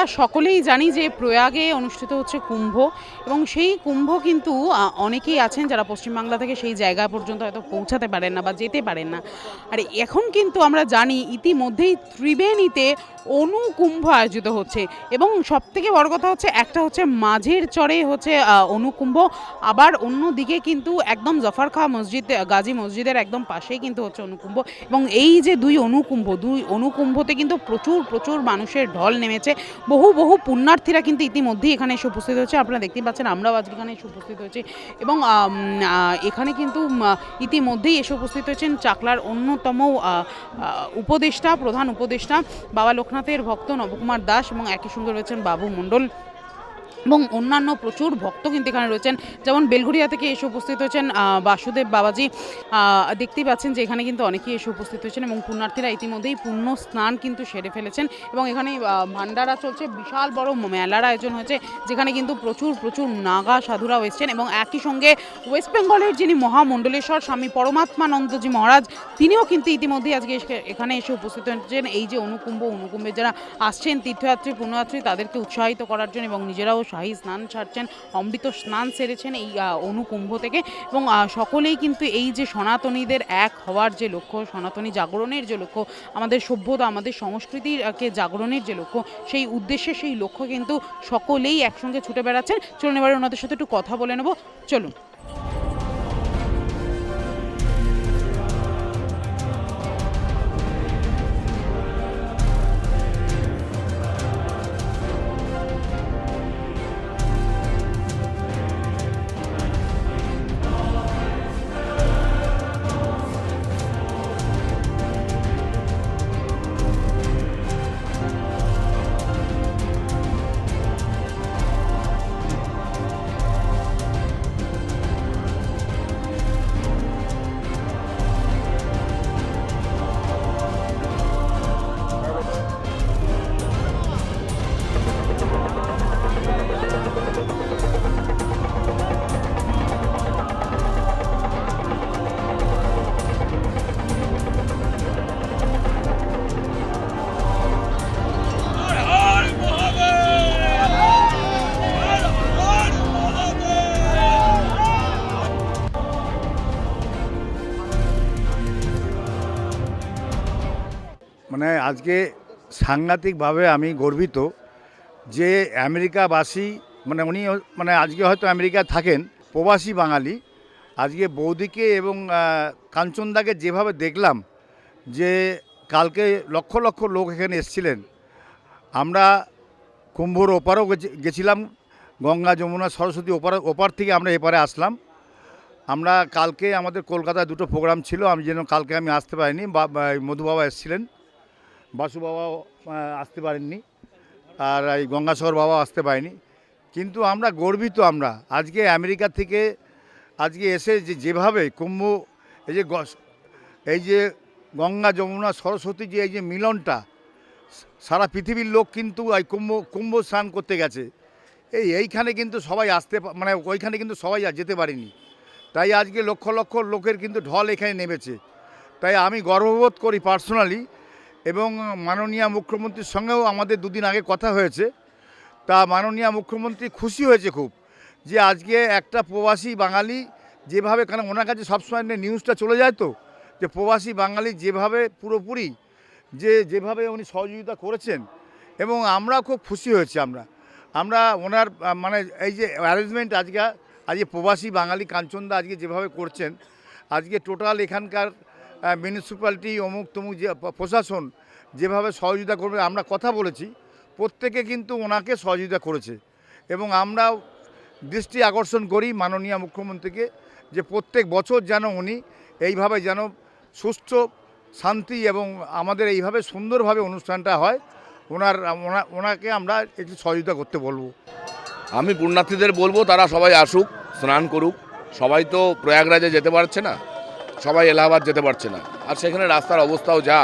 আমরা সকলেই জানি যে প্রয়াগে অনুষ্ঠিত হচ্ছে কুম্ভ এবং সেই কুম্ভ কিন্তু অনেকেই আছেন যারা পশ্চিমবাংলা থেকে সেই জায়গা পর্যন্ত হয়তো পৌঁছাতে পারেন না বা যেতে পারেন না। আর এখন কিন্তু আমরা জানি ইতিমধ্যেই ত্রিবেণীতে অনুকুম্ভ আয়োজিত হচ্ছে। এবং সব থেকে বড় কথা হচ্ছে, একটা হচ্ছে মাঝের চরে হচ্ছে অনুকুম্ভ। আবার অন্যদিকে কিন্তু একদম জফর খা মসজিদ, গাজী মসজিদের একদম পাশেই কিন্তু হচ্ছে অনুকুম্ভ। এবং এই যে দুই অনুকুম্ভ, দুই অনুকুম্ভতে কিন্তু প্রচুর প্রচুর মানুষের ঢল নেমেছে। বহু বহু পুণ্যার্থীরা কিন্তু ইতিমধ্যেই এখানে এসে উপস্থিত হয়েছে। আপনারা দেখতেই পাচ্ছেন, আমরাও আজকে এখানে এসে উপস্থিত হয়েছি। এবং এখানে কিন্তু ইতিমধ্যেই এসে উপস্থিত হয়েছেন চাকলার অন্যতম উপদেষ্টা, প্রধান উপদেষ্টা, বাবা লোকনাথের ভক্ত নবকুমার দাস এবং একই সঙ্গে রয়েছেন বাবু মণ্ডল। এবং অন্যান্য প্রচুর ভক্ত কিন্তু এখানে রয়েছেন। যেমন বেলঘড়িয়া থেকে এসে উপস্থিত হয়েছেন বাসুদেব বাবাজি। দেখতেই পাচ্ছেন যে এখানে কিন্তু অনেকেই এসে উপস্থিত হয়েছেন এবং পুণ্যার্থীরা ইতিমধ্যেই পুণ্য স্নান কিন্তু সেরে ফেলেছেন এবং এখানে ভান্ডারা চলছে, বিশাল বড় মেলার আয়োজন হয়েছে, যেখানে কিন্তু প্রচুর প্রচুর নাগা সাধুরাও এসেছেন এবং একই সঙ্গে ওয়েস্ট বেঙ্গলের যিনি মহামণ্ডলেশ্বর, স্বামী পরমাত্মানন্দজি মহারাজ, তিনিও কিন্তু ইতিমধ্যেই আজকে এখানে এসে উপস্থিত হয়েছেন। এই যে অনুকুম্ভ অনুকুম্ভে যারা আসছেন, তীর্থযাত্রী, পুণ্যযাত্রী, তাদেরকে উৎসাহিত করার জন্য এবং নিজেরাও শাহী স্নান ছাড়ছেন অমৃত স্নান সেরেছেন এই অনুকুম্ভ থেকে। এবং সকলেই কিন্তু এই যে সনাতনীদের এক হওয়ার যে লক্ষ্য, সনাতনী জাগরণের যে লক্ষ্য, আমাদের সভ্যতা, আমাদের সংস্কৃতিকে জাগরণের যে লক্ষ্য, সেই উদ্দেশ্যে সেই লক্ষ্য কিন্তু সকলেই একসঙ্গে ছুটে বেড়াচ্ছেন। চলুন এবার ওনাদের সাথে একটু কথা বলে নেব। চলুন। সাংঘাতিকভাবে আমি গর্বিত যে আমেরিকাবাসী মানে উনি মানে আজকে হয়তো আমেরিকা থাকেন, প্রবাসী বাঙালি, আজকে বৌদিকে এবং কাঞ্চনদাকে যেভাবে দেখলাম যে কালকে লক্ষ লক্ষ লোক এখানে এসেছিলেন। আমরা কুম্ভর ওপারও গেছি- গেছিলাম, গঙ্গা, যমুনা, সরস্বতী ওপার ওপার থেকে আমরা এপারে আসলাম। আমরা কালকে আমাদের কলকাতায় দুটো প্রোগ্রাম ছিল, আমি যেন কালকে আমি আসতে পারিনি, বা, বা- এই এসেছিলেন। বাসু বাবাও আসতে পারেননি আর এই গঙ্গাসাগর বাবাও আসতে পারেনি। কিন্তু আমরা গর্বিত আমরা। আজকে আমেরিকা থেকে আজকে এসে যে যেভাবে কুম্ভ, এই যে এই যে গঙ্গা, যমুনা, সরস্বতী যে এই যে মিলনটা, সারা পৃথিবীর লোক কিন্তু এই কুম্ভ কুম্ভ স্নান করতে গেছে। এই এইখানে কিন্তু সবাই আসতে মানে ওইখানে কিন্তু সবাই যেতে পারেনি। তাই আজকে লক্ষ লক্ষ লোকের কিন্তু ঢল এখানে নেমেছে। তাই আমি গর্ববোধ করি পার্সোনালি এবং মাননীয় মুখ্যমন্ত্রীর সঙ্গেও আমাদের দুদিন আগে কথা হয়েছে। তা মাননীয় মুখ্যমন্ত্রী খুশি হয়েছে খুব যে আজকে একটা প্রবাসী বাঙালি যেভাবে, কারণ ওনার কাছে সবসময় নিউজটা চলে যায় তো, যে প্রবাসী বাঙালি যেভাবে পুরোপুরি, যে যেভাবে উনি সহযোগিতা করেছেন এবং আমরা খুব খুশি হয়েছি আমরা। আমরা ওনার মানে এই যে অ্যারেঞ্জমেন্ট আজকে আজকে প্রবাসী বাঙালি কাঞ্চনদা আজকে যেভাবে করছেন, আজকে টোটাল এখানকার মিউনিসিপ্যালিটি অমুক তমুক যে প্রশাসন যেভাবে সহযোগিতা করবে, আমরা কথা বলেছি, প্রত্যেকে কিন্তু ওনাকে সহযোগিতা করেছে। এবং আমরা দৃষ্টি আকর্ষণ করি মাননীয় মুখ্যমন্ত্রীকে যে প্রত্যেক বছর যেন উনি এইভাবে যেন সুস্থ শান্তি এবং আমাদের এইভাবে সুন্দরভাবে অনুষ্ঠানটা হয়, ওনার, ওনা- ওনাকে আমরা একটু সহযোগিতা করতে বলব। আমি পুণ্যার্থীদের বলব, তারা সবাই আসুক, স্নান করুক। সবাই তো প্রয়াগরাজে যেতে পারছে না। সবাই এলাহাবাদ যেতে পারছে না। আর সেখানে রাস্তার অবস্থাও যা।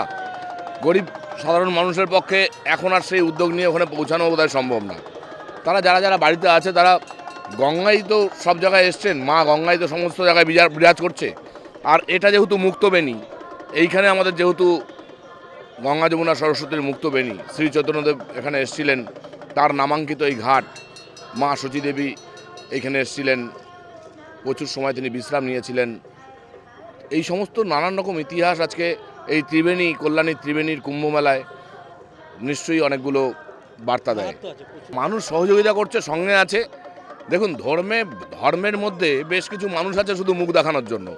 গরিব, সাধারণ মানুষের পক্ষে এখন আর সেই উদ্যোগ নিয়ে ওখানে পৌঁছানো বোধহয় সম্ভব না। তারা যারা যারা বাড়িতে আছে, তারা গঙ্গাই তো সব জায়গায় এসছেন। মা গঙ্গাই তো সমস্ত জায়গায় বিরাজ বিরাজ করছে। আর এটা যেহেতু মুক্তবেণী এইখানে আমাদের যেহেতু গঙ্গা যমুনা সরস্বতীর মুক্ত বেণী, শ্রী চৈতন্যদেব এখানে এসেছিলেন। তার নামাঙ্কিত এই ঘাট, মা সচী দেবী এখানে এসেছিলেন। প্রচুর সময় তিনি বিশ্রাম নিয়েছিলেন। এই সমস্ত নানান রকম ইতিহাস আজকে এই ত্রিবেণী কল্যাণী ত্রিবেণীর কুম্ভমেলায় নিশ্চয়ই অনেকগুলো বার্তা দেয়। মানুষ সহযোগিতা করছে সঙ্গে আছে। দেখুন ধর্মে ধর্মের মধ্যে বেশ কিছু মানুষ আছে শুধু মুখ দেখানোর জন্য।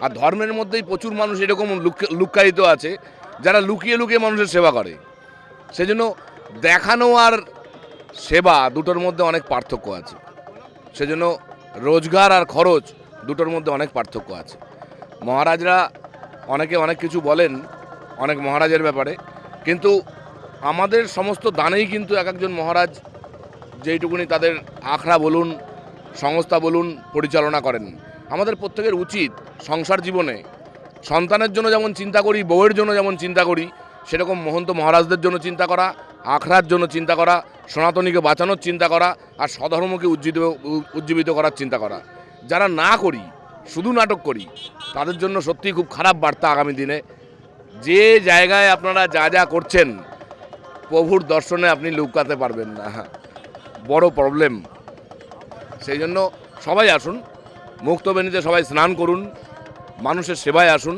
আর ধর্মের মধ্যেই প্রচুর মানুষ এরকম লুক- লুক্কায়িত আছে যারা লুকিয়ে লুকিয়ে মানুষের সেবা করে। সেজন্য দেখানো আর সেবা দুটোর মধ্যে অনেক পার্থক্য আছে। সেজন্য রোজগার আর খরচ দুটোর মধ্যে অনেক পার্থক্য আছে। মহারাজরা অনেকে অনেক কিছু বলেন, অনেক মহারাজের ব্যাপারে, কিন্তু আমাদের সমস্ত দানেই কিন্তু এক একজন মহারাজ যেইটুকুনি তাদের আখড়া বলুন, সংস্থা বলুন, পরিচালনা করেন। আমাদের প্রত্যেকের উচিত সংসার জীবনে, সন্তানের জন্য যেমন চিন্তা করি, বউয়ের জন্য যেমন চিন্তা করি, সেরকম মহন্ত মহারাজদের জন্য চিন্তা করা, আখড়ার জন্য চিন্তা করা, সনাতনীকে বাঁচানোর চিন্তা করা, আর স্বধর্মকে উজ্জীবিত উজ্জীবিত করার চিন্তা করা। যারা না করি শুধু নাটক করি। তাদের জন্য সত্যিই খুব খারাপ বার্তা আগামী দিনে। যে জায়গায় আপনারা যা যা করছেন, প্রভুর দর্শনে আপনি লুকাতে পারবেন না। বড় প্রবলেম সেই জন্য সবাই আসুন মুক্তবেণীতে সবাই স্নান করুন, মানুষের সেবায় আসুন।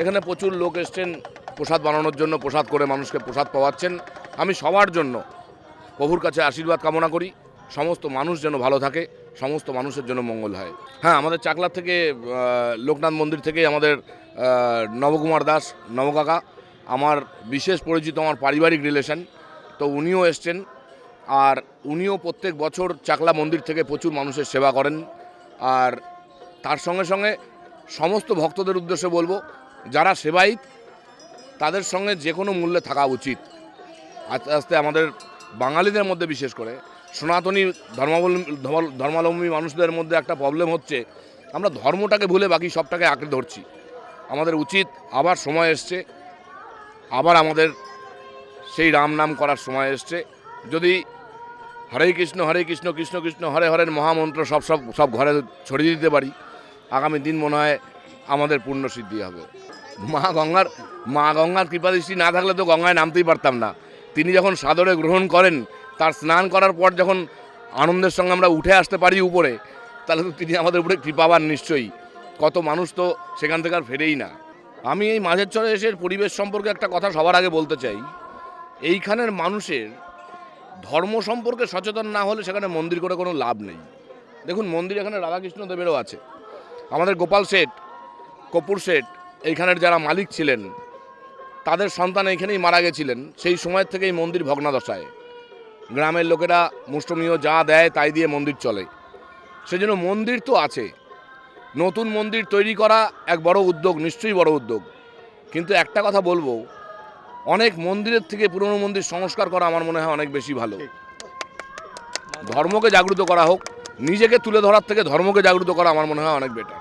এখানে প্রচুর লোক এসছেন, প্রসাদ বানানোর জন্য প্রসাদ করে মানুষকে প্রসাদ পাওয়াচ্ছেন। আমি সবার জন্য প্রভুর কাছে আশীর্বাদ কামনা করি। সমস্ত মানুষ যেন ভালো থাকে, সমস্ত মানুষের জন্য মঙ্গল হয়। হ্যাঁ আমাদের চাকলার থেকে লোকনাথ মন্দির থেকে আমাদের নবকুমার দাস, নবকাকা, আমার বিশেষ পরিচিত আমার পারিবারিক রিলেশন তো উনিও এসছেন। আর উনিও প্রত্যেক বছর চাকলা মন্দির থেকে প্রচুর মানুষের সেবা করেন। আর তার সঙ্গে সঙ্গে সমস্ত ভক্তদের উদ্দেশ্যে বলব, যারা সেবায়িত, তাদের সঙ্গে যে কোনো মূল্যে থাকা উচিত। আস্তে আস্তে আমাদের বাঙালিদের মধ্যে বিশেষ করে। সনাতনী ধর্মাবলম্বী, ধর্ম- ধর্মাবলম্বী মানুষদের মধ্যে একটা প্রবলেম হচ্ছে, আমরা ধর্মটাকে ভুলে বাকি সবটাকে আঁকড়ে ধরছি। আমাদের উচিত আবার সময় এসছে, আবার আমাদের সেই রাম নাম করার সময় এসছে। যদি হরে কৃষ্ণ হরে কৃষ্ণ কৃষ্ণ কৃষ্ণ, হরে হরের মহামন্ত্র সব সব সব ঘরে ছড়িয়ে দিতে পারি, আগামী দিন মনে হয় আমাদের পূর্ণ সিদ্ধি হবে। মা গঙ্গার মা গঙ্গার কৃপাদৃষ্টি না থাকলে তো গঙ্গায় নামতেই পারতাম না। তিনি যখন সাদরে গ্রহণ করেন তার স্নান করার পর যখন আনন্দের সঙ্গে আমরা উঠে আসতে পারি উপরে, তাহলে তো তিনি আমাদের উপরে কৃপাবান নিশ্চয়ই। কত মানুষ তো সেখান থেকে আর ফেরেই না। আমি এই মাঝের চরে এসে পরিবেশ সম্পর্কে একটা কথা সবার আগে বলতে চাই। এইখানের মানুষের ধর্ম সম্পর্কে সচেতন না হলে সেখানে মন্দির করে কোনো লাভ নেই। দেখুন, মন্দির এখানে রাধাকৃষ্ণ দেবেরও আছে। আমাদের গোপাল শেঠ, কপুর শেঠ, এইখানের যারা মালিক ছিলেন, তাদের সন্তান এইখানেই মারা গেছিলেন। সেই সময় থেকে এই মন্দির ভগ্নাদশায়। গ্রামের লোকেরা মুষ্টমীয় যা দেয় তাই দিয়ে মন্দির চলে। সেজন্য মন্দির তো আছে। নতুন মন্দির তৈরি করা এক বড় উদ্যোগ নিশ্চয়ই বড় উদ্যোগ। কিন্তু একটা কথা বলব অনেক মন্দিরের থেকে পুরনো মন্দির সংস্কার করা আমার মনে হয় অনেক বেশি ভালো। ধর্মকে জাগ্রত করা হোক নিজেকে তুলে ধরার থেকে ধর্মকে জাগ্রত করা আমার মনে হয় অনেক বেটার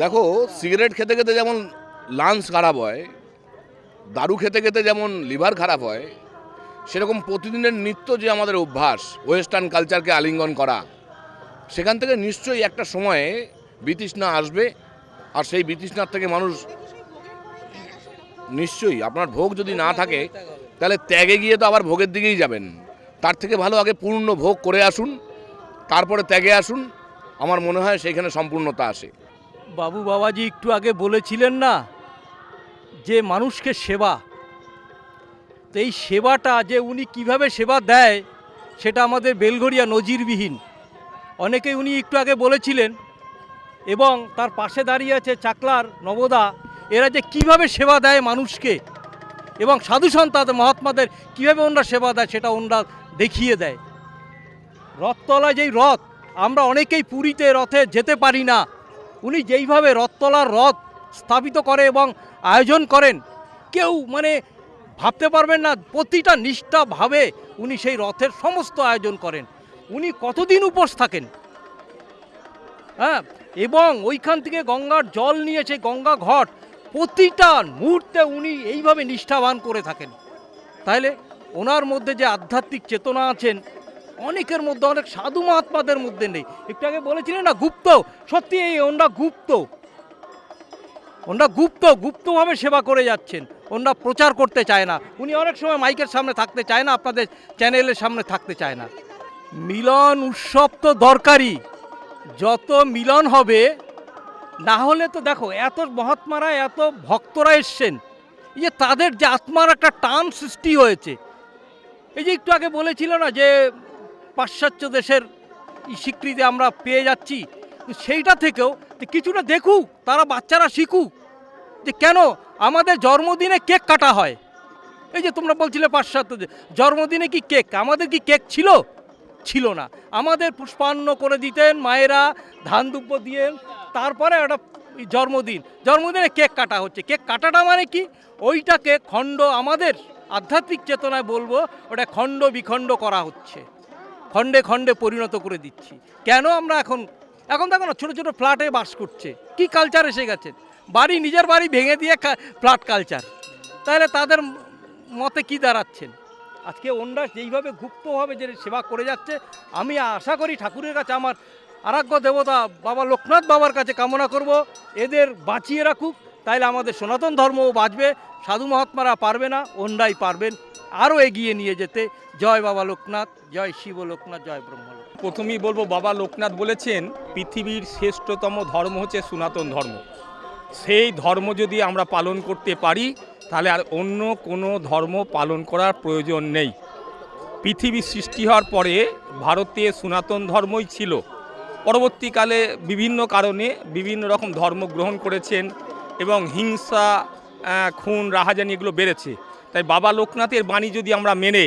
দেখো সিগারেট খেতে খেতে যেমন লাংস খারাপ হয় দারু খেতে খেতে যেমন লিভার খারাপ হয় সেরকম প্রতিদিনের নিত্য যে আমাদের অভ্যাস ওয়েস্টার্ন কালচারকে আলিঙ্গন করা, সেখান থেকে নিশ্চয়ই একটা সময়ে বিতৃষ্ণা আসবে, আর সেই বিতৃষ্ণার থেকে মানুষ নিশ্চয়ই, আপনার ভোগ যদি না থাকে, তাহলে ত্যাগে গিয়ে তো আবার ভোগের দিকেই যাবেন। তার থেকে ভালো আগে পূর্ণ ভোগ করে আসুন, তারপরে ত্যাগে আসুন, আমার মনে হয় সেইখানে সম্পূর্ণতা আসে। বাবু বাবাজি একটু আগে বলেছিলেন না যে মানুষকে সেবা তো এই সেবাটা যে উনি কীভাবে সেবা দেয়, সেটা আমাদের বেলঘরিয়া নজিরবিহীন। অনেকেই উনি একটু আগে বলেছিলেন, এবং তার পাশে দাঁড়িয়ে আছে চাকলার নবদা, এরা যে কীভাবে সেবা দেয় মানুষকে, এবং সাধু সন্তাদের মহাত্মাদের কীভাবে ওনারা সেবা দেয় সেটা ওনারা দেখিয়ে দেয়। রথতলায় যেই রথ, আমরা অনেকেই পুরীতে রথে যেতে পারি না। উনি যেইভাবে রথতলার রথ স্থাপিত করে এবং আয়োজন করেন, কেউ মানে ভাবতে পারবেন না, প্রতিটা নিষ্ঠাভাবে উনি সেই রথের সমস্ত আয়োজন করেন। উনি কতদিন উপোস থাকেন? হ্যাঁ এবং ওইখান থেকে গঙ্গার জল নিয়ে সেই গঙ্গা ঘট, প্রতিটা মুহূর্তে উনি এইভাবে নিষ্ঠাবান করে থাকেন। তাহলে ওনার মধ্যে যে আধ্যাত্মিক চেতনা আছেন, অনেকের মধ্যে অনেক সাধু মহাত্মাদের মধ্যে নেই। একটু আগে বলেছিলেন না, গুপ্ত? সত্যি এই ওনরা গুপ্ত? ওনারা গুপ্ত, গুপ্তভাবে সেবা করে যাচ্ছেন। ওনারা প্রচার করতে চায় না। উনি অনেক সময় মাইকের সামনে থাকতে চায় না, আপনাদের চ্যানেলের সামনে থাকতে চায় না। মিলন উৎসব তো দরকারি যত মিলন হবে, না হলে তো দেখো, এত মহাত্মারা, এত ভক্তরা এসছেন। যে তাদের যে আত্মার একটা টান সৃষ্টি হয়েছে। এই যে একটু আগে বলেছিল না যে, পাশ্চাত্য দেশের স্বীকৃতি আমরা পেয়ে যাচ্ছি। সেইটা থেকেও কিছুটা দেখুক, তারা বাচ্চারা শিখুক যে কেন আমাদের জন্মদিনে কেক কাটা হয়। এই যে তোমরা বলছিলে পাশ্চাত্য জন্মদিনে কি কেক? আমাদের কি কেক ছিল? ছিল না। আমাদের পুষ্পান্ন করে দিতেন মায়েরা, ধান দুব্য দিয়েন, তারপরে একটা জন্মদিন। জন্মদিনে কেক কাটা হচ্ছে। কেক কাটাটা মানে কি? ওইটাকে খণ্ড আমাদের আধ্যাত্মিক চেতনায় বলব, ওটা খণ্ড বিখণ্ড করা হচ্ছে। খণ্ডে খণ্ডে পরিণত করে দিচ্ছি। কেন আমরা এখন এখন দেখো না, ছোটো ছোটো ফ্ল্যাটে বাস করছে। কি কালচার এসে গেছে? বাড়ি, নিজের বাড়ি ভেঙে দিয়ে ফ্ল্যাট কালচার তাহলে তাদের মতে কি দাঁড়াচ্ছেন? আজকে ওনরা যেইভাবে গুপ্তভাবে যে সেবা করে যাচ্ছে, আমি আশা করি ঠাকুরের কাছে আমার আরাধ্য দেবতা বাবা লোকনাথ বাবার কাছে কামনা করব। এদের বাঁচিয়ে রাখুক, তাইলে আমাদের সনাতন ধর্মও বাঁচবে। সাধু মহাত্মারা পারবে না ওনরাই পারবেন। আরও এগিয়ে নিয়ে যেতে। জয় বাবা লোকনাথ, জয় শিব লোকনাথ, জয় ব্রহ্ম। প্রথমেই বলব, বাবা লোকনাথ বলেছেন, পৃথিবীর শ্রেষ্ঠতম ধর্ম হচ্ছে সনাতন ধর্ম। সেই ধর্ম যদি আমরা পালন করতে পারি, তাহলে আর অন্য কোনো ধর্ম পালন করার প্রয়োজন নেই। পৃথিবী সৃষ্টি হওয়ার পরে ভারতে সনাতন ধর্মই ছিল। পরবর্তীকালে বিভিন্ন কারণে বিভিন্ন রকম ধর্ম গ্রহণ করেছেন এবং হিংসা খুন, রাহাজানি এগুলো বেড়েছে। তাই বাবা লোকনাথের বাণী যদি আমরা মেনে,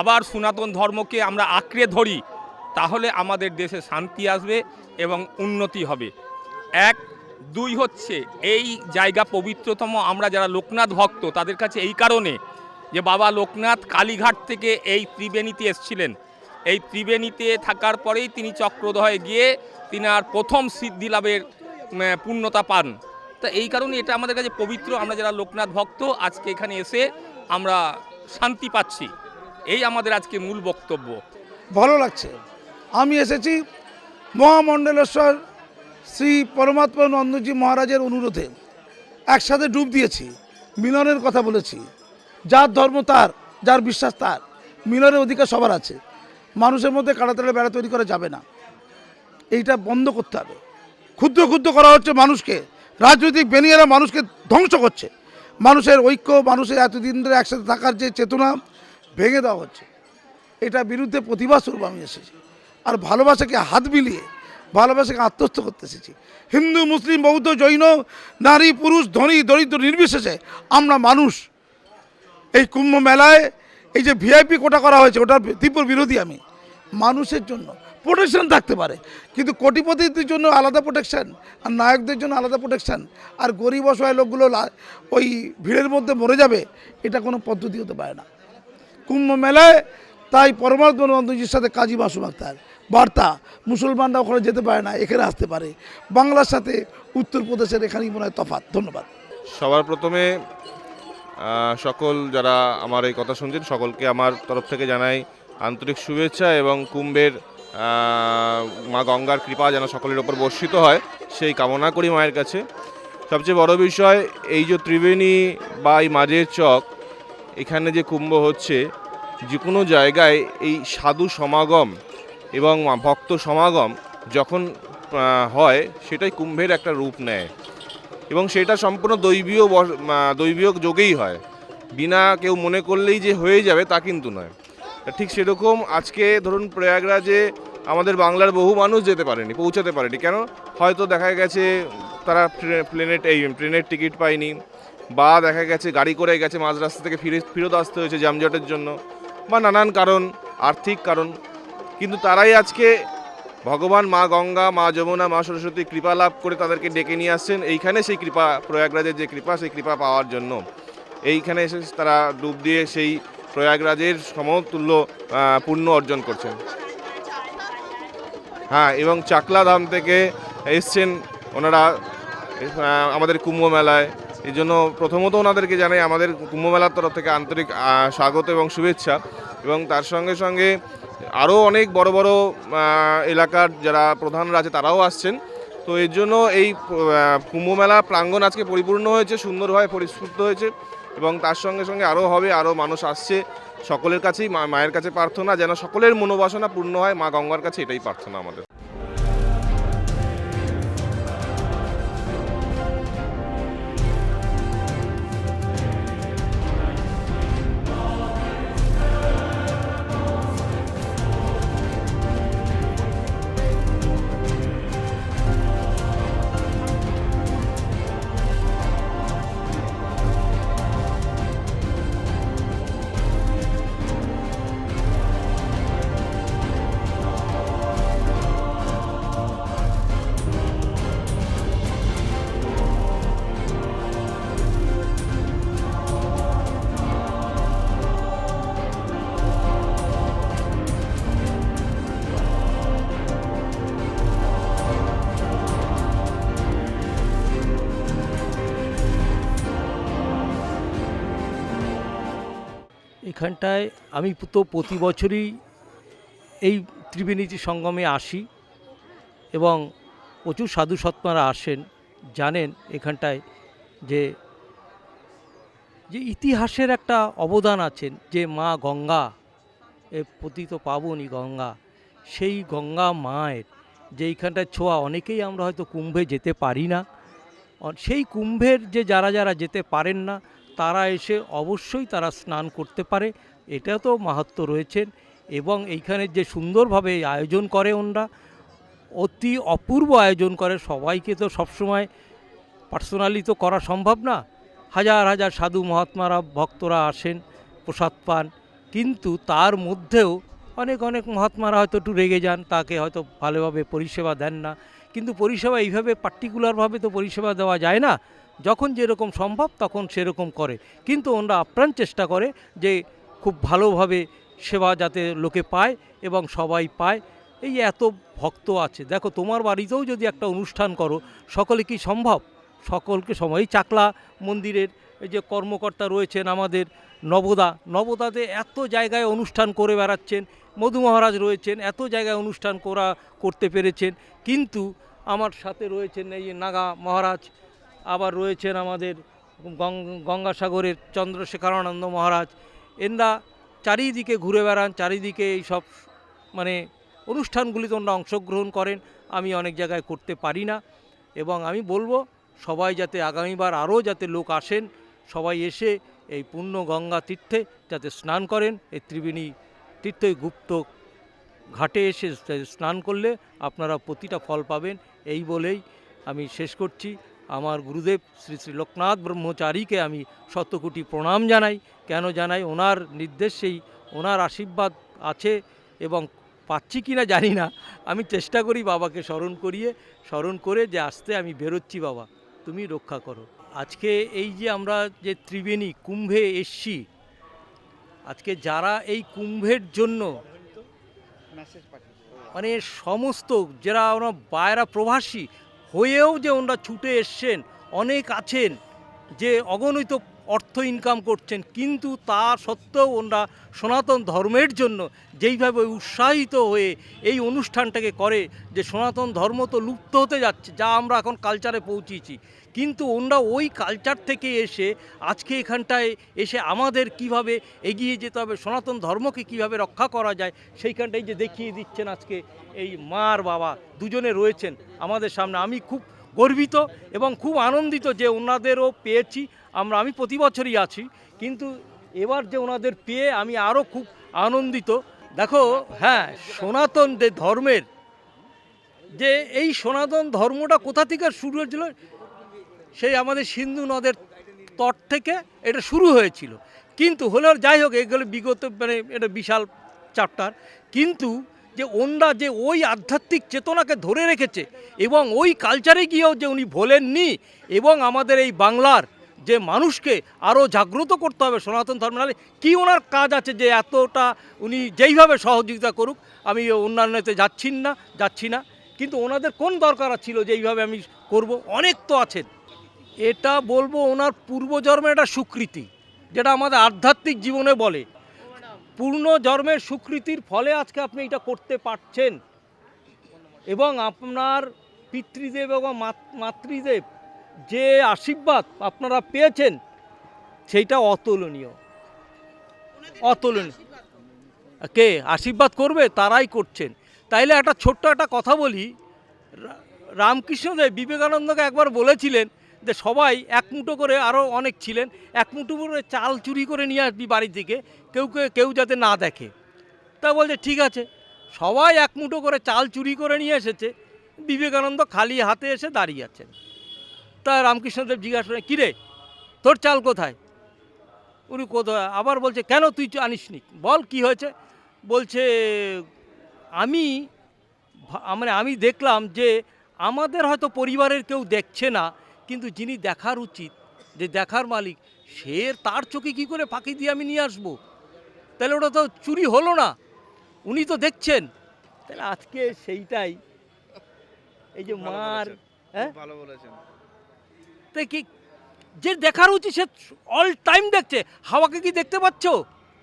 আবার সনাতন ধর্মকে আমরা আঁকড়ে ধরি তাহলে আমাদের দেশে শান্তি আসবে এবং উন্নতি হবে। এক, দুই হচ্ছে এই জায়গা পবিত্রতম। আমরা যারা লোকনাথ ভক্ত, তাদের কাছে এই কারণে যে বাবা লোকনাথ কালীঘাট থেকে এই ত্রিবেণীতে এসছিলেন। এই ত্রিবেণীতে থাকার পরেই তিনি চক্রদহে গিয়ে তিনি আর প্রথম সিদ্ধি লাভের পূর্ণতা পান। তা এই কারণে এটা আমাদের কাছে পবিত্র। আমরা যারা লোকনাথ ভক্ত, আজকে এখানে এসে আমরা শান্তি পাচ্ছি। এই আমাদের আজকে মূল বক্তব্য। ভালো লাগছে। আমি এসেছি মহামণ্ডলেশ্বর শ্রী পরমাত্মা নন্দজি মহারাজের অনুরোধে। একসাথে ডুব দিয়েছি, মিলনের কথা বলেছি। যার ধর্ম তার, যার বিশ্বাস তার, মিলনের অধিকার সবার আছে। মানুষের মধ্যে কাটাতালে বেড়া তৈরি করা যাবে না। এইটা বন্ধ করতে হবে। ক্ষুদ্র ক্ষুদ্র করা হচ্ছে মানুষকে। রাজনৈতিক বেনিয়ারা মানুষকে ধ্বংস করছে। মানুষের ঐক্য, মানুষের এতদিন ধরে একসাথে থাকার যে চেতনা ভেঙে দেওয়া হচ্ছে। এটা বিরুদ্ধে প্রতিবাদ স্বরূপ আমি এসেছি। আর ভালোবাসাকে হাত মিলিয়ে ভালোবাসাকে আত্মস্থ করতে এসেছি। হিন্দু, মুসলিম, বৌদ্ধ, জৈন, নারী, পুরুষ, ধনী, দরিদ্র, নির্বিশেষে আমরা মানুষ। এই কুম্ভ মেলায় এই যে ভিআইপি কোটা করা হয়েছে, ওটার তীব্র বিরোধী আমি। মানুষের জন্য প্রোটেকশন থাকতে পারে, কিন্তু কোটিপতিদের জন্য আলাদা প্রোটেকশন আর নায়কদের জন্য আলাদা প্রোটেকশন আর গরিব অসহায় লোকগুলো ওই ভিড়ের মধ্যে মরে যাবে, এটা কোনো পদ্ধতি হতে পারে না। কুম্ভ মেলায় তাই পরমাত্মা নন্দজির সাথে কাজী বাসু আক্তার বার্তা। মুসলমানরা ওখানে যেতে পারে না, এখানে আসতে পারে। বাংলার সাথে উত্তরপ্রদেশের এখানেই মনে হয় তফাৎ। ধন্যবাদ। সবার প্রথমে সকল যারা আমার এই কথা শুনছেন, সকলকে আমার তরফ থেকে জানাই আন্তরিক শুভেচ্ছা এবং কুম্ভের মা গঙ্গার কৃপা যেন সকলের ওপর বর্ষিত হয়, সেই কামনা করি মায়ের কাছে। সবচেয়ে বড় বিষয়, এই যে ত্রিবেণী বা এই মাঝের চক, এখানে যে কুম্ভ হচ্ছে, যে কোনো জায়গায় এই সাধু সমাগম এবং ভক্ত সমাগম যখন হয়, সেটাই কুম্ভের একটা রূপ নেয়। এবং সেটা সম্পূর্ণ দৈবীয় দৈবীয় যোগেই হয়। বিনা কেউ মনে করলেই যে হয়ে যাবে তা কিন্তু নয়। ঠিক সেরকম আজকে ধরুন প্রয়াগরাজে আমাদের বাংলার বহু মানুষ যেতে পারেনি, পৌঁছাতে পারেনি। কেন? হয়তো দেখা গেছে তারা প্লেনের এই ট্রেনের টিকিট পায়নি বা দেখা গেছে গাড়ি করে গেছে মাঝ রাস্তা থেকে ফিরে, ফেরত আসতে হয়েছে যানজটের জন্য বা নানান কারণ, আর্থিক কারণ। কিন্তু তারাই আজকে ভগবান মা গঙ্গা, মা যমুনা, মা সরস্বতী কৃপা লাভ করে তাদেরকে ডেকে নিয়ে আসছেন। এইখানে সেই কৃপা, প্রয়াগরাজের যে কৃপা, সেই কৃপা পাওয়ার জন্য। এইখানে এসে তারা ডুব দিয়ে সেই প্রয়াগরাজের সমতুল্য পুণ্য অর্জন করছেন। হ্যাঁ এবং চাকলা ধাম থেকে এসছেন ওনারা আমাদের কুম্ভ মেলায়। এই জন্য প্রথমত ওনাদেরকে জানাই, আমাদের কুম্ভ মেলার তরফ থেকে আন্তরিক স্বাগত এবং শুভেচ্ছা। এবং তার সঙ্গে সঙ্গে আরও অনেক বড় বড় এলাকার যারা প্রধানরা আছে তারাও আসছেন। তো এর জন্য এই কুম্ভমেলা প্রাঙ্গণ আজকে পরিপূর্ণ হয়েছে সুন্দরভাবে পরিস্ফুট হয়েছে এবং তার সঙ্গে সঙ্গে আরও হবে, আরও মানুষ আসছে। সকলের কাছেই মায়ের কাছে প্রার্থনা, যেন সকলের মনোবাসনা পূর্ণ হয়, মা গঙ্গার কাছে এটাই প্রার্থনা আমাদের। এখানটায় আমি তো প্রতি বছরই এই ত্রিবেণীতি সঙ্গমে আসি এবং প্রচুর সাধু সৎমারা আসেন, জানেন এখানটায় যে যে ইতিহাসের একটা অবদান আছেন যে মা গঙ্গা, এ পতিত পাবনী গঙ্গা, সেই গঙ্গা মায়ের, যে এইখানটায় ছোঁয়া অনেকেই আমরা হয়তো কুম্ভে যেতে পারি না। সেই কুম্ভের যে যারা যারা যেতে পারেন না তারা এসে অবশ্যই তারা স্নান করতে পারে এটা তো মাহাত্ম রয়েছেন। এবং এইখানে যে সুন্দরভাবে আয়োজন করে ওনরা, অতি অপূর্ব আয়োজন করে, সবাইকে তো সবসময় পার্সোনালি তো করা সম্ভব না। হাজার হাজার সাধু মহাত্মারা, ভক্তরা আসেন, প্রসাদ পান, কিন্তু তার মধ্যেও অনেক অনেক মহাত্মারা হয়তো একটু রেগে যান, তাকে হয়তো ভালোভাবে পরিষেবা দেন না। কিন্তু পরিষেবা এইভাবে পার্টিকুলারভাবে তো পরিষেবা দেওয়া যায় না। যখন যেরকম সম্ভব তখন সেরকম করে। কিন্তু ওনারা আপ্রাণ চেষ্টা করে যে খুব ভালোভাবে সেবা যাতে লোকে পায় এবং সবাই পায়। এই এত ভক্ত আছে। দেখো, তোমার বাড়িতেও যদি একটা অনুষ্ঠান করো, সকলে কি সম্ভব? সকলকে সময় এই চাকলা মন্দিরের যে কর্মকর্তা রয়েছেন আমাদের নবদা। নবদাতে এত জায়গায় অনুষ্ঠান করে বেড়াচ্ছেন, মধু মহারাজ রয়েছেন, এত জায়গায় অনুষ্ঠান করা, করতে পেরেছেন। কিন্তু আমার সাথে রয়েছেন এই নাগা মহারাজ। আবার রয়েছেন আমাদের গঙ্গাসাগরের চন্দ্রশেখরানন্দ মহারাজ। এনরা চারিদিকে ঘুরে বেড়ান, চারিদিকে এই সব মানে অনুষ্ঠানগুলিতে ওনারা অংশগ্রহণ করেন। আমি অনেক জায়গায় করতে পারি না এবং আমি বলব, সবাই যাতে আগামীবার আরও যাতে লোক আসেন, সবাই এসে এই পূর্ণ গঙ্গা তীর্থে যাতে স্নান করেন। এই ত্রিবেণী তীর্থে গুপ্ত ঘাটে এসে স্নান করলে আপনারা প্রতিটা ফল পাবেন। এই বলেই আমি শেষ করছি। আমার গুরুদেব শ্রী শ্রী লোকনাথ ব্রহ্মচারীকে আমি শতকোটি প্রণাম জানাই। কেন জানাই? ওনার নির্দেশেই ওনার আশীর্বাদ আছে এবং পাচ্ছি কি না জানি না। আমি চেষ্টা করি বাবাকে স্মরণ করিয়ে স্মরণ করে যে আসতে আমি বেরোচ্ছি বাবা তুমি রক্ষা করো। আজকে এই যে আমরা যে ত্রিবেণী কুম্ভে এসছি আজকে যারা এই কুম্ভের জন্য মানে সমস্ত যারা ওরা বাইরা প্রবাসী হয়েও যে ওনারা ছুটে এসছেন অনেক আছেন যে অগণিত অর্থ ইনকাম করছেন, কিন্তু তা সত্ত্বেও ওনারা সনাতন ধর্মের জন্য যেইভাবে উৎসাহিত হয়ে এই অনুষ্ঠানটাকে করে যে সনাতন ধর্ম তো লুপ্ত হতে যাচ্ছে, যা আমরা এখন কালচারে পৌঁছেছি কিন্তু ওনারা ওই কালচার থেকে এসে আজকে এখানটায় এসে আমাদের কীভাবে এগিয়ে যেতে হবে, সনাতন ধর্মকে কীভাবে রক্ষা করা যায়, সেইখানটাই যে দেখিয়ে দিচ্ছেন আজকে এই মা বাবা, দুজনে রয়েছেন আমাদের সামনে। আমি খুব গর্বিত এবং খুব আনন্দিত যে ওনাদেরও পেয়েছি। আমরা, আমি প্রতি বছরই আছি, কিন্তু এবার যে ওনাদের পেয়ে আমি আরও খুব আনন্দিত। দেখো হ্যাঁ সনাতন যে ধর্মের, যে এই সনাতন ধর্মটা কোথা থেকে শুরু হয়েছিল, সেই আমাদের সিন্ধু নদের তট থেকে এটা শুরু হয়েছিল। কিন্তু হলেও যাই হোক, এগুলো বিগত মানে এটা বিশাল চ্যাপ্টার। কিন্তু যে ওনরা যে ওই আধ্যাত্মিক চেতনাকে ধরে রেখেছে এবং ওই কালচারে গিয়েও যে উনি ভোলেননি এবং আমাদের এই বাংলার যে মানুষকে আরও জাগ্রত করতে হবে সনাতন ধর্ম নাহলে কী ওনার কাজ আছে যে এতটা উনি যেইভাবে সহযোগিতা করুক, আমি অন্যান্যতে যাচ্ছি না যাচ্ছি না। কিন্তু ওনাদের কোন দরকার ছিল যে এইভাবে আমি করব? অনেক তো আছেন। এটা বলব ওনার পূর্বজন্মের একটা স্বীকৃতি যেটা আমাদের আধ্যাত্মিক জীবনে বলে। পূর্ণ জন্মের স্বীকৃতির ফলে আজকে আপনি এটা করতে পারছেন। এবং আপনার পিতৃদেব এবং মাত- মাতৃদেব যে আশীর্বাদ আপনারা পেয়েছেন, সেইটা অতুলনীয়। অতুলনীয়। কে আশীর্বাদ করবে তারাই করছেন। তাইলে একটা ছোট্ট একটা কথা বলি। রামকৃষ্ণদেব বিবেকানন্দকে একবার বলেছিলেন যে সবাই এক মুঠো করে আরও অনেক ছিলেন, এক মুঠো করে চাল চুরি করে নিয়ে আসবি বাড়ি থেকে কেউ কেউ যাতে না দেখে। তা বলছে, ঠিক আছে। সবাই এক মুঠো করে চাল চুরি করে নিয়ে এসেছে, বিবেকানন্দ খালি হাতে এসে দাঁড়িয়ে আছেন। তা রামকৃষ্ণদেব জিজ্ঞাসা করেন কিরে, তোর চাল কোথায়? উনি কোথায়, আবার বলছে, কেন তুই আনিসনি? বল, কি হয়েছে? বলছে, আমি মানে আমি দেখলাম যে আমাদের হয়তো পরিবারের কেউ দেখছে না কিন্তু যিনি দেখার উচিত যে দেখার মালিক সে তার চোখে কি করে ফাঁকি দিয়ে আমি নিয়ে আসব? তাহলে ওটা তো চুরি হলো না। উনি তো দেখছেন। তাহলে আজকে সেইটাই। এই যে মার হ্যাঁ? ভালো বলেছেন। তো কি যে দেখার উচিত সে অল টাইম দেখছে। হাওয়াকে কি দেখতে পাচ্ছ?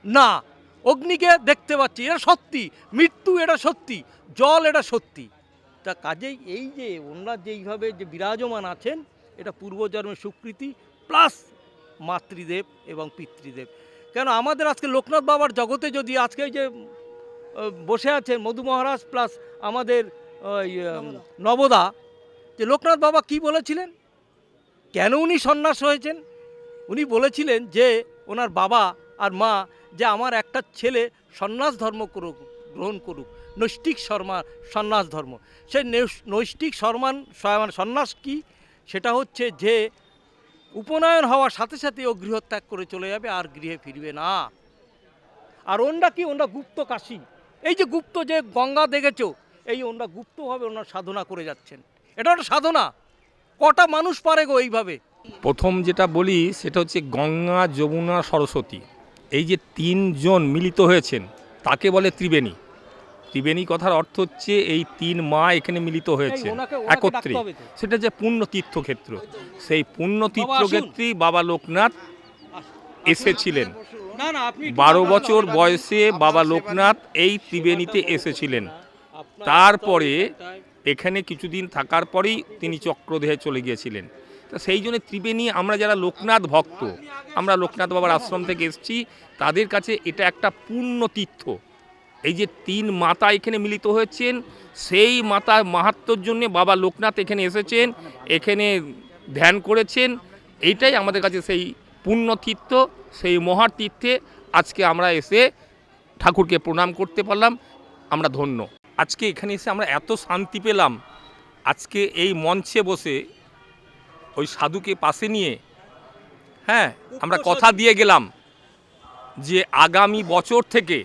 না। অগ্নিকে দেখতে পাচ্ছি এটা সত্যি। মৃত্যু এটা সত্যি জল এটা সত্যি। তা কাজেই এই যে ওনারা যেইভাবে যে বিরাজমান আছেন এটা পূর্বজন্মের স্বীকৃতি প্লাস মাতৃদেব এবং পিতৃদেব। কেন আমাদের আজকে লোকনাথ বাবার জগতে যদি আজকে যে বসে আছেন মধু মহারাজ প্লাস আমাদের ওই, নবদা। যে লোকনাথ বাবা কি বলেছিলেন? কেন উনি সন্ন্যাস হয়েছেন উনি বলেছিলেন যে ওনার বাবা আর মা যে আমার একটা ছেলে সন্ন্যাস ধর্ম করুক গ্রহণ করুক নৈষ্টিক শর্মা সন্ন্যাস ধর্ম। সেই নৈষ্টিক শর্মান মানে সন্ন্যাস কি? সেটা হচ্ছে যে উপনয়ন হওয়ার সাথে সাথে ও গৃহত্যাগ করে চলে যাবে, আর গৃহে ফিরবে না। আর ওনরা কি? ওনরা গুপ্ত কাশি। এই যে গুপ্ত যে গঙ্গা দেখেছ, এই ওনরা গুপ্তভাবে ওনার সাধনা করে যাচ্ছেন। এটা একটা সাধনা। কটা মানুষ পারে গো এইভাবে? প্রথম যেটা বলি, সেটা হচ্ছে গঙ্গা, যমুনা, সরস্বতী। এই যে তিনজন মিলিত হয়েছেন, তাকে বলে ত্রিবেণী। ত্রিবেণী কথার অর্থ হচ্ছে এই তিন মা এখানে মিলিত হয়েছে একত্রে। সেটা যে পূর্ণ তীর্থক্ষেত্র সেই পূর্ণ তীর্থক্ষেত্রেই বাবা লোকনাথ এসেছিলেন। বারো বছর বয়সে বাবা লোকনাথ এই ত্রিবেণীতে এসেছিলেন। তারপরে এখানে কিছুদিন থাকার পরেই তিনি চক্রদেহে চলে গিয়েছিলেন। তা সেই জন্য ত্রিবেণী আমরা যারা লোকনাথ ভক্ত আমরা লোকনাথ বাবার আশ্রম থেকে এসেছি তাদের কাছে এটা একটা পূর্ণ তীর্থ এই যে তিন মাতা এখানে মিলিত হয়েছেন সেই মাতার মাহাত্মর জন্য বাবা লোকনাথ এখানে এসেছেন এখানে ধ্যান করেছেন। এইটাই আমাদের কাছে সেই পূর্ণ তীর্থ সেই মহার তীর্থে আজকে আমরা এসে ঠাকুরকে প্রণাম করতে পারলাম আমরা ধন্য। আজকে এখানে এসে আমরা এত শান্তি পেলাম আজকে এই মঞ্চে বসে ওই সাধুকে পাশে নিয়ে হ্যাঁ আমরা কথা দিয়ে গেলাম যে আগামী বছর থেকে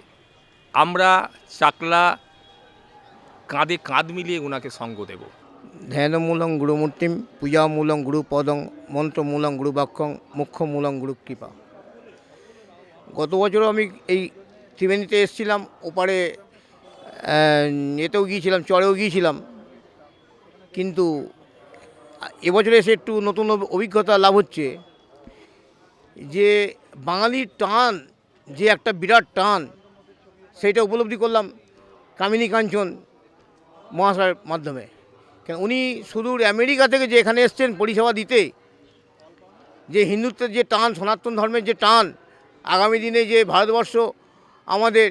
আমরা চাকলা কাঁধে কাঁধ মিলিয়ে ওনাকে সঙ্গ দেব। ধ্যানমূলং গুরুমূর্তিম, পূজামূলং গুরুপদং, মন্ত্রমূলং গুরুবাক্যং, মুখ্যমূলং গুরু কৃপা গত বছরও আমি এই ত্রিবেণীতে এসেছিলাম, ওপারে এতেও গিয়েছিলাম, চরেও গিয়েছিলাম। কিন্তু এবছরে এসে একটু নতুন অভিজ্ঞতা লাভ হচ্ছে। যে বাঙালির টান, যে একটা বিরাট টান সেইটা উপলব্ধি করলাম কামিনী কাঞ্চন মহাশয়ের মাধ্যমে। কেন উনি সুদূর আমেরিকা থেকে যে এখানে এসছেন পরিষেবা দিতে, যে হিন্দুত্বের যে টান, সনাতন ধর্মের যে টান, আগামী দিনে যে ভারতবর্ষ আমাদের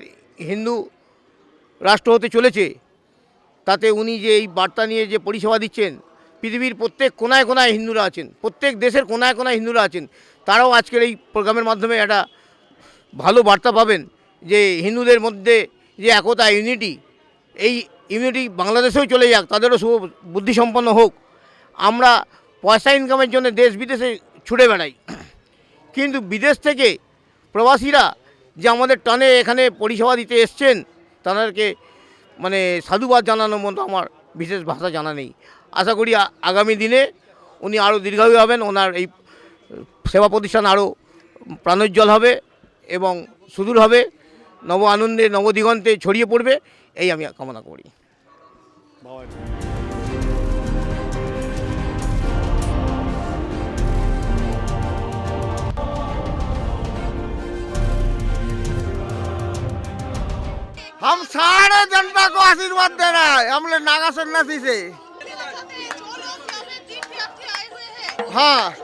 হিন্দু রাষ্ট্র হতে চলেছে, তাতে উনি যে এই বার্তা নিয়ে যে পরিষেবা দিচ্ছেন, পৃথিবীর প্রত্যেক কোনায় কোনায় হিন্দুরা আছেন, প্রত্যেক দেশের কোনায় কোনায় হিন্দুরা আছেন, তারাও আজকের এই প্রোগ্রামের মাধ্যমে একটা ভালো বার্তা পাবেন। যে হিন্দুদের মধ্যে যে একতা, ইউনিটি, এই ইউনিটি বাংলাদেশেও চলে যাক, তাদেরও শুভ বুদ্ধিসম্পন্ন হোক। আমরা পয়সা ইনকামের জন্য দেশ বিদেশে ছুটে বেড়াই। কিন্তু বিদেশ থেকে প্রবাসীরা যে আমাদের টানে এখানে পরিষেবা দিতে এসছেন, তাদেরকে মানে সাধুবাদ জানানোর মতো আমার বিশেষ ভাষা জানা নেই। আশা করি আগামী দিনে উনি আরও দীর্ঘায়ু হবেন, ওনার এই সেবা প্রতিষ্ঠান আরও প্রাণোজ্জ্বল হবে এবং সুদূর হবে। নব আনন্দে নবদিগন্তে ছড়িয়ে পড়বে এই আমি কামনা করি हम सारे जनता को आशीर्वाद दे रहा है हम लोग नागा सन्यासी से हाँ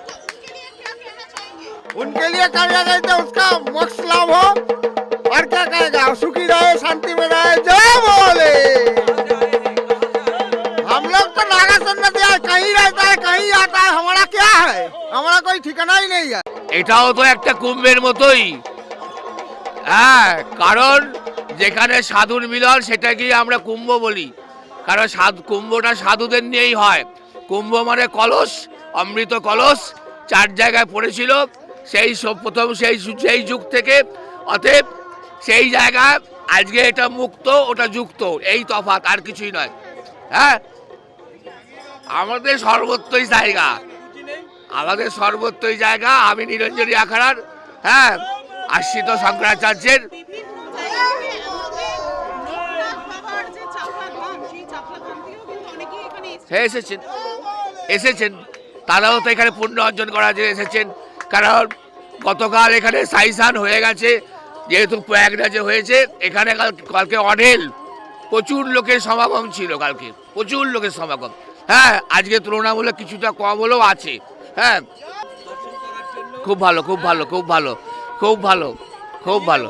उनके लिए करना गई तो उसका मोक्ष लाभ हो और क्या कहेगा सुखी रहे शांति में रहे जय बोले हम लोग तो नागा सन्नति है कहीं रहता है कहीं आता है हमारा क्या है हमारा कोई ठिकाना ही नहीं है এটাও তো একটা কুম্ভের মতোই হ্যাঁ কারণ যেখানে সাধুর মিলন সেটাকে আমরা কুম্ভ বলি কারণ সাধু কুম্ভটা সাধুদের নিয়েই হয় কুম্ভ মানে কলস অমৃত কলস চার জায়গায় পড়েছিল সেই সব প্রথম সেই যু- সেই যুগ থেকে অতএব সেই জায়গায় আজকে এটা মুক্ত, ওটা যুক্ত। এই তফাৎ, আর কিছুই নয়। হ্যাঁ? আমাদের সর্বত্রই জায়গা। আমাদের সর্বত্রই জায়গা, আমি নিরঞ্জনী আখাড়ার হ্যাঁ? আশ্রিত শঙ্করাচার্যের। হ্যাঁ এসেছেন। এসেছেন। তারাও তো এখানে পুণ্য অর্জন করার জন্য এসেছেন। কারণ গতকাল এখানে সাইসান হয়ে গেছে। যেহেতু প্রয়াগরাজে হয়েছে, এখানে কাল কালকে অঢেল। প্রচুর লোকের সমাগম ছিল কালকে। প্রচুর লোকের সমাগম। হ্যাঁ আজকে তুলনামূলক কিছুটা কম হলেও আছে। হ্যাঁ। খুব ভালো খুব ভালো খুব ভালো খুব ভালো খুব ভালো।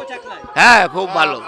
হ্যাঁ খুব ভালো।